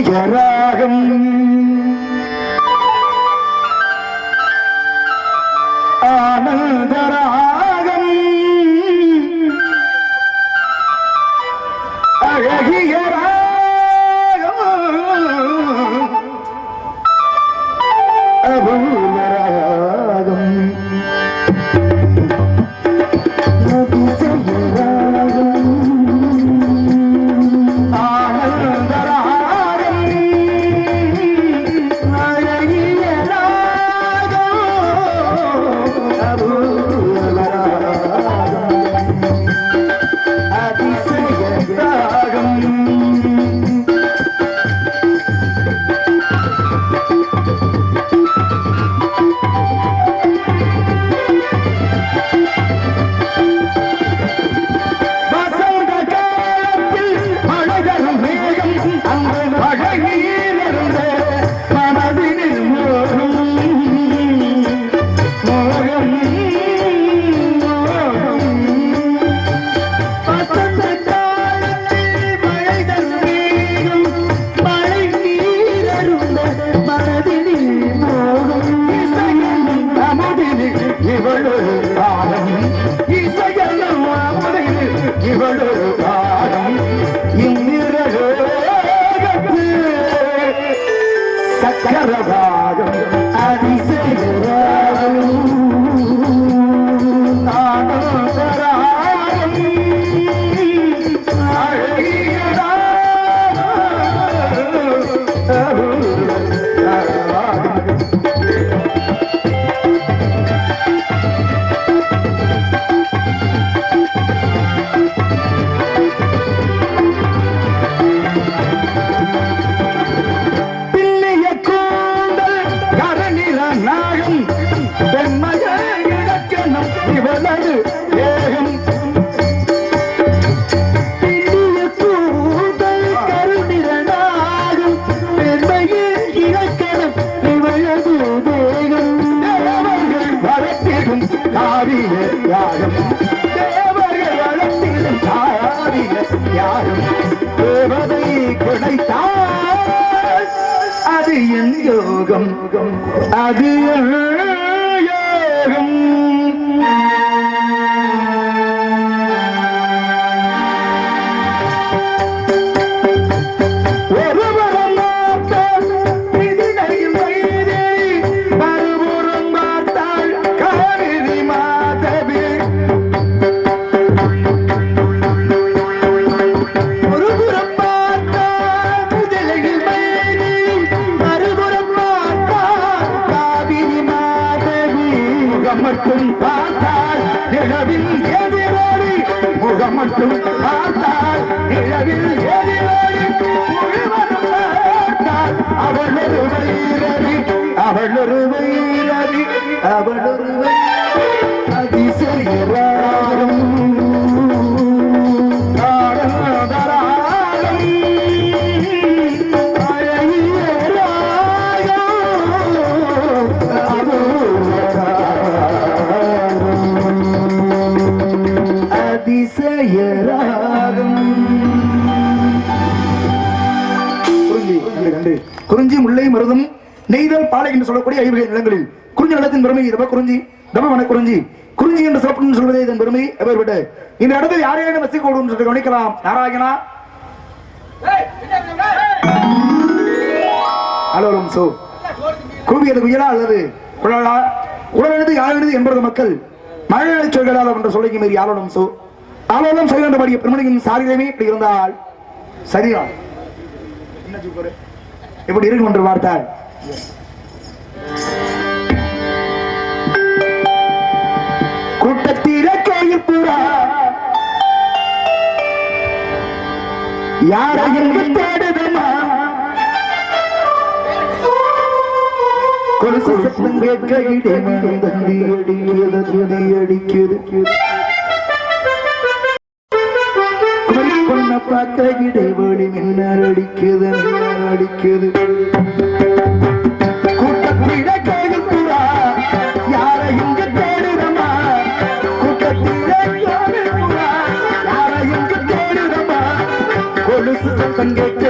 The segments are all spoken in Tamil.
அதிசயராகம் ஆனந்தராகம். அழகிய ராகம். அவள் குறிஞ்சி குறிஞ்சி முல்லை மருதம் நெய்தல் பாலை என்று சொல்லக்கூடிய ஐவகை நிலங்களில். குறிஞ்சி நிலத்தின் பெருமை இதவ குறிஞ்சி தமவன குறிஞ்சி குறிஞ்சி என்று சிறப்பு சொல்வதே இதன் பெருமை எப்பேற்பட்டு இந்த இடத்தில் யாரையும் வசிக்க கூடும் என்று கவனிக்கலாம். நாராயணா அலுவலம் சோ. கூவியது உயலா அல்லது குழலா உடலெழுது யாழெழுது என்பது மக்கள். மழைநிலை சொல்களால் என்று சொல்லிக்கு மீறி ஆளுநம் சோ. ஆளுநம் செய்கின்றபடிய பெருமணியின் சாரியிலுமே இப்படி இருந்தால் சரிதான் என்ன இப்படி இருக்கும் என்று பார்த்தால். யார் எங்கு தேடுதமா கொலுசு சத்தம் கேட்க இடைமணம் தந்தி அடிக்கிறது துதி அடிக்கிறது. பார்க்க இடைவெளி மின்னர் அடிக்குது அடிக்குது யாரை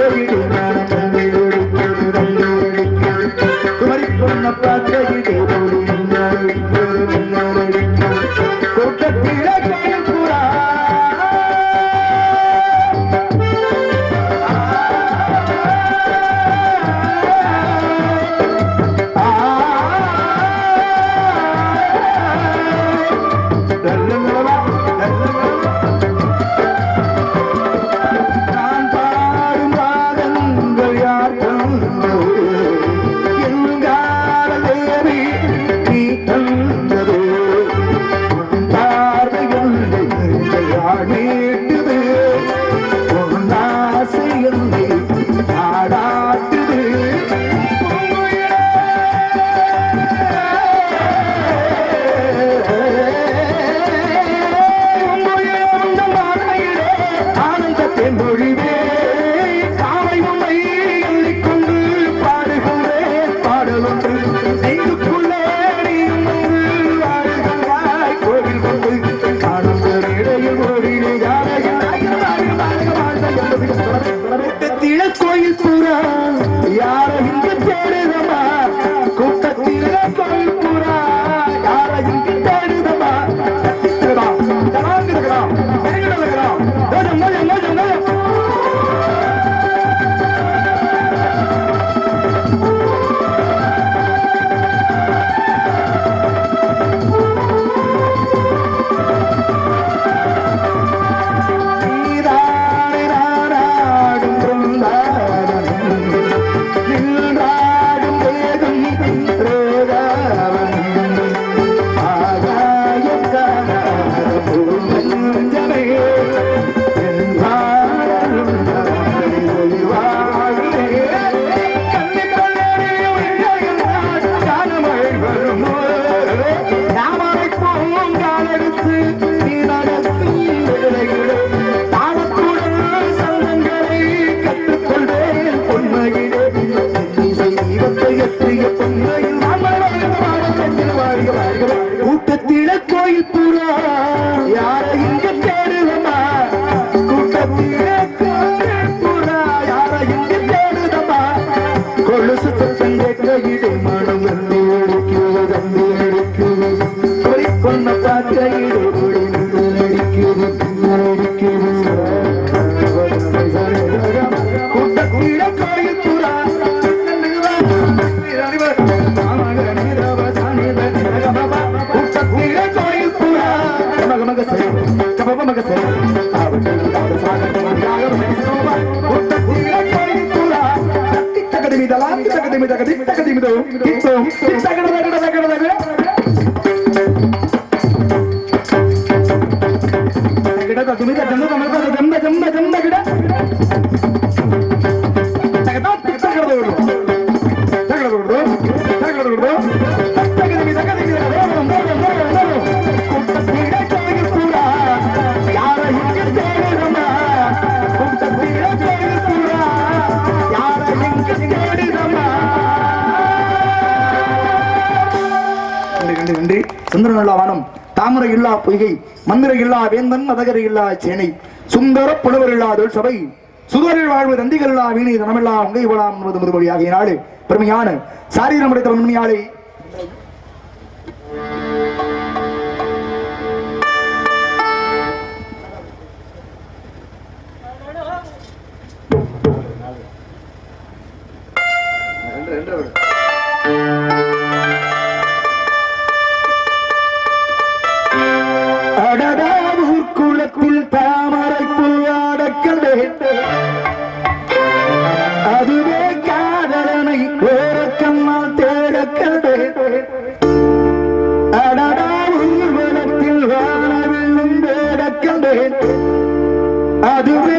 తగది మీద తగది మీద తగది తగది మీద மாளிகை மந்திர இல்லா வேந்தன் மதகர் இல்லா சேனை. சுந்தர புலவர் இல்லாதொள் சபை. சுதரில் வாழ்வு தந்திகள் இல்லா வீணை தனமில்லா உங்கை போலாம் என்பது முதல் மொழியாகிய நாடு பெருமையான சாரீரம் படைத்த உண்மையாளை. Adorei.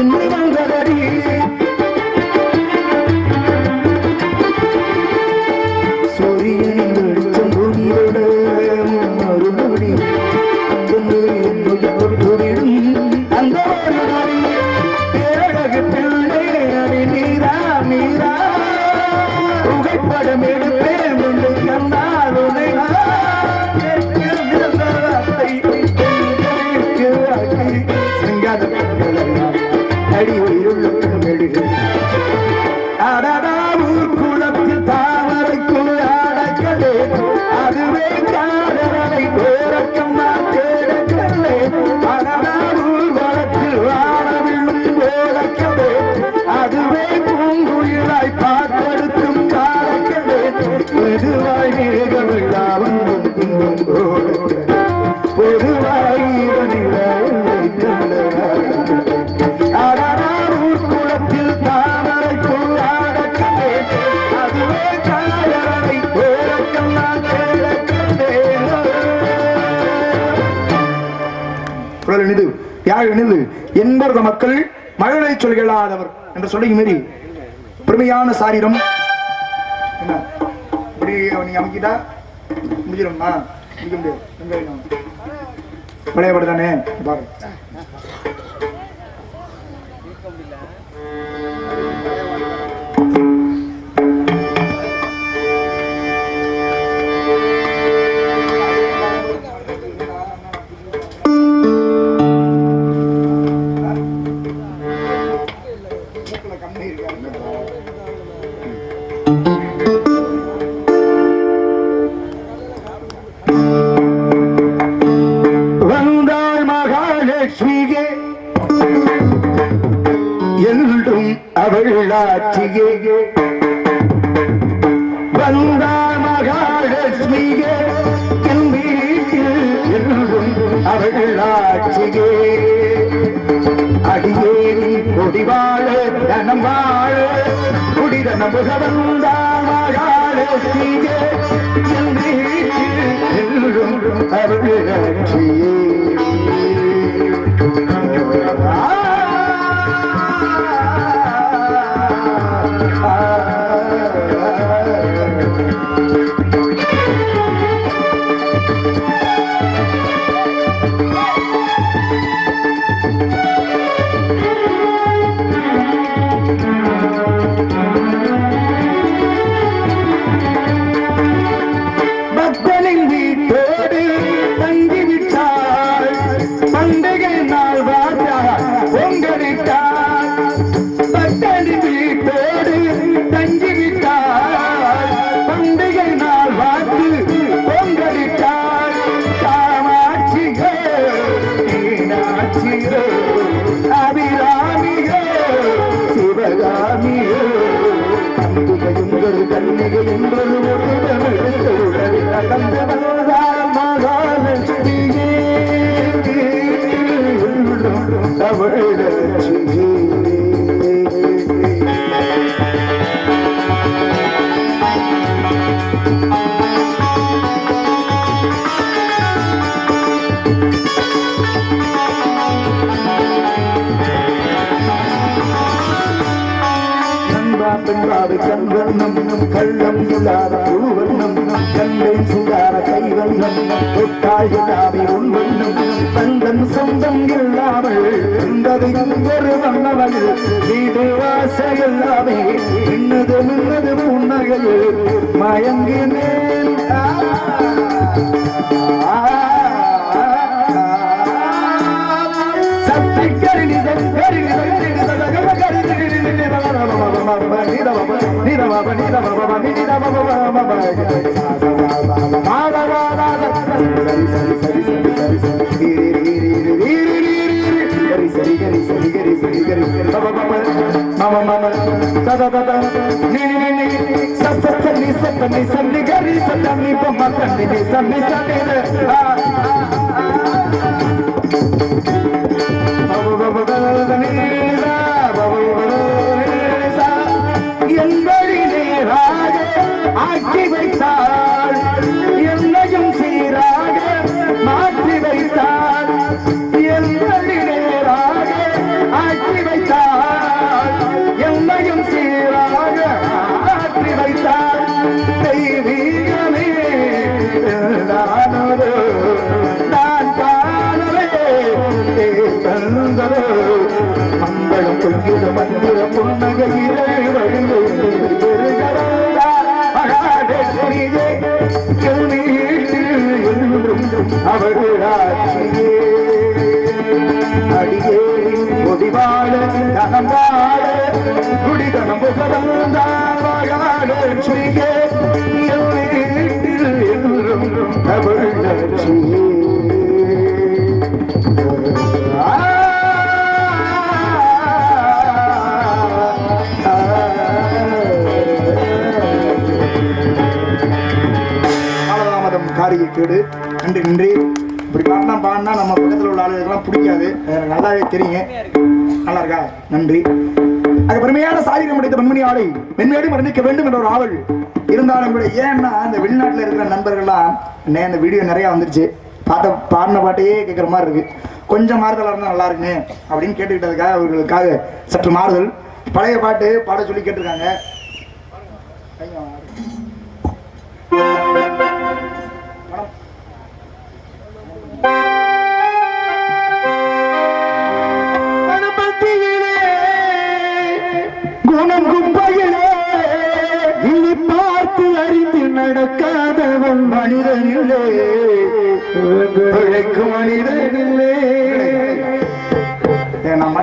இன்று வந்ததடி யாழ் இனிது என்பரது மக்கள் மழலை சொல்களாதவர் என்று சொல்லி மீறி பெருமையான சாரீரம். இப்படி அவனை அமைக்கிட்டா? முடிஞ்சிரும்மா முடியாது வெங்காயம் பழையபடி தானே? பாருங்க. ஆட்சியே வந்தாள் மகாலட்சுமியே என் வீட்டில் என்றும் அவள் ஆட்சியே அடியேனின் கொடிவாழ தனம் வாழ குடிதன முகவந்தாள் மகாலட்சுமியே என் வீட்டில் என்றும் அவள் ஆட்சியே நண்பா பெண்பாடு கண்வண்ணம் கள்ளம் இல்லாத புழுவண்ணம் கண்டை சுடார கைவண்ணம் தொட்டாய் இல்லாமை உண்வண்ணம் தந்தன் சொந்தம் இல்லாமல் இருந்தது ஒரு வண்ணவள். வீடு வாசல் எல்லாமே இன்னது மின்னது புன்னகள் மயங்கினேன் ஆ, ஆ, ஆ, சத்தை கருணிதம் கருணிதம் கருணிதம் கருணிதம் என்பதினேராக புன்னகையிலே அவர்களாட்சியே அடியே முடிவாழ குடிதனம் புகழந்தாழ்வாழே என்றும் அவர்களாட்சியே பாடுகை கேடு. நன்றி நன்றி. இப்படி பாட்டினா பாடினா நம்ம பக்கத்தில் உள்ள ஆளுகளுக்கெல்லாம் பிடிக்காது. எனக்கு நல்லாவே தெரியும். நல்லா இருக்கா? நன்றி. அது பெருமையான சாதிகம் முடித்த பெண்மணி ஆலை மென்மேலும் அறிந்திக்க வேண்டும் என்ற ஒரு ஆவல் இருந்தாலும் கூட ஏன்னா அந்த வெளிநாட்டில் இருக்கிற நண்பர்கள்லாம் நே இந்த வீடியோ நிறையா வந்துருச்சு. பாட்ட பாடின பாட்டையே கேட்குற மாதிரி இருக்கு. கொஞ்சம் மாறுதலாக இருந்தால் நல்லா இருக்குமே அப்படின்னு கேட்டுக்கிட்டதுக்காக அவர்களுக்காக சற்று மாறுதல். பழைய பாட்டு பாட சொல்லி கேட்டிருக்காங்க. மனிதனில்லே பிழைக்கும் மனிதனில்லே நான்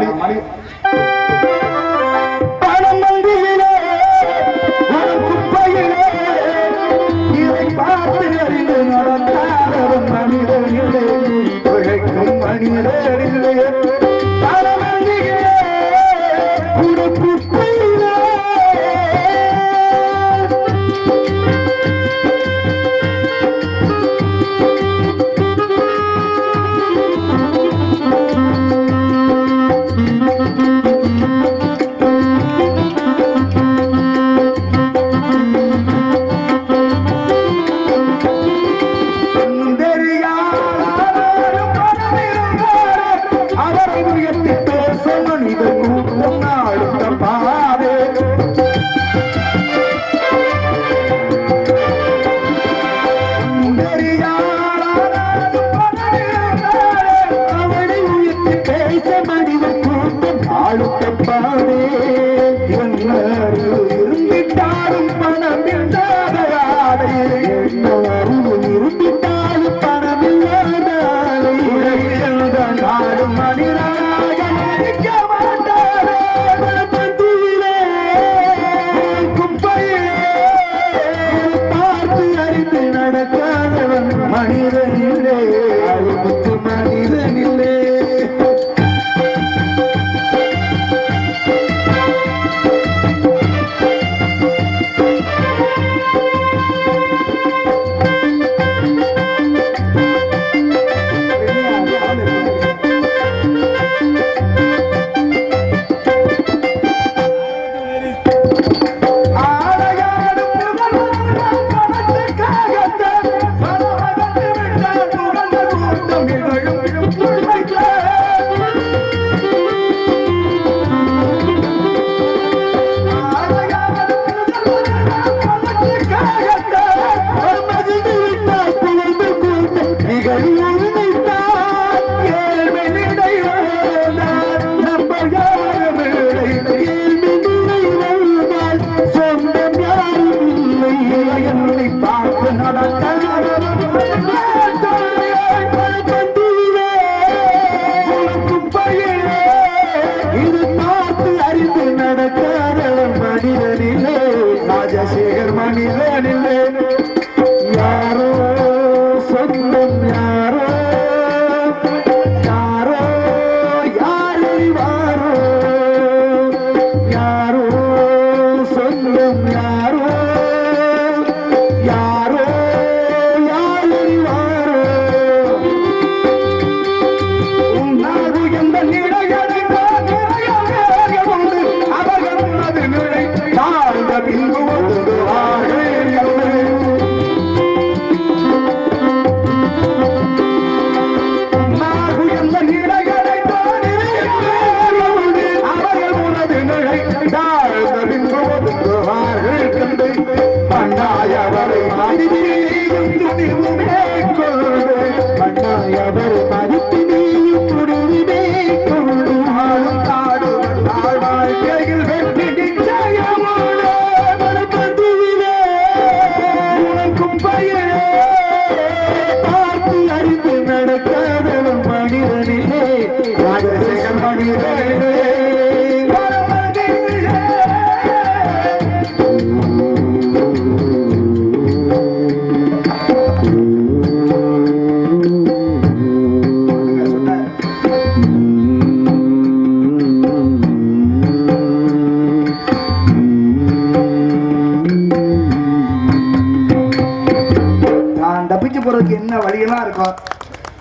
சின்ன வழியெல்லாம் இருக்கும்.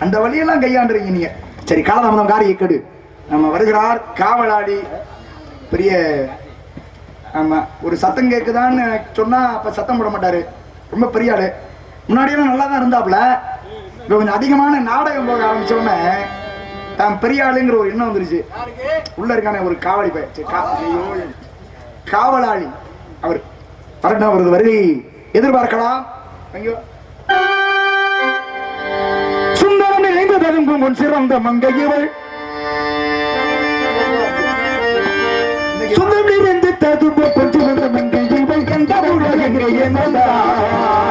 அந்த வழியெல்லாம் கையாண்டுறீங்க நீங்கள் சரி காலதாமதம் காரிய கெடு நம்ம வருகிறார் காவலாளி. பெரிய ஆமா ஒரு சத்தம் கேக்குதான்னு சொன்னா அப்ப சத்தம் போட மாட்டாரு. ரொம்ப பெரிய ஆள். முன்னாடியெல்லாம் நல்லா தான் இருந்தாப்புல. இப்ப கொஞ்சம் அதிகமான நாடகம் போக ஆரம்பித்தோடனே தான் பெரிய ஆளுங்கிற ஒரு எண்ணம் வந்துருச்சு. உள்ள இருக்கானே ஒரு காவலி பையன். காவலாளி. அவர் வரட்டும் அவரது வருகை. எதிர்பார்க்கலாம் ஐயோ. சுந்தரம் உன் சிறந்த மங்கையவள் இவள். சுந்தரம் நிறைந்து ததும்பு கொஞ்சம் வந்த மங்கை எந்த உலகிலே என்னதார்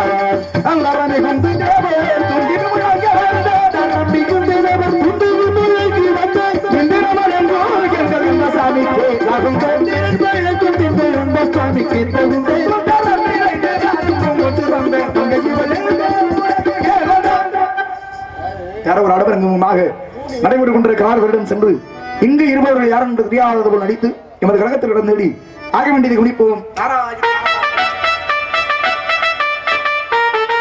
யாரோ ஒரு அடபரங்கமாக நடைபெற்றுக் கொண்டிருக்கிறார்களிடம் சென்று இங்கு இருப்பவர்கள் யாரும் என்று தெரியாதது போல் நடித்து எமது கழகத்தில் இடந்தேடி ஆக வேண்டியதை குடிப்போம். நாராயண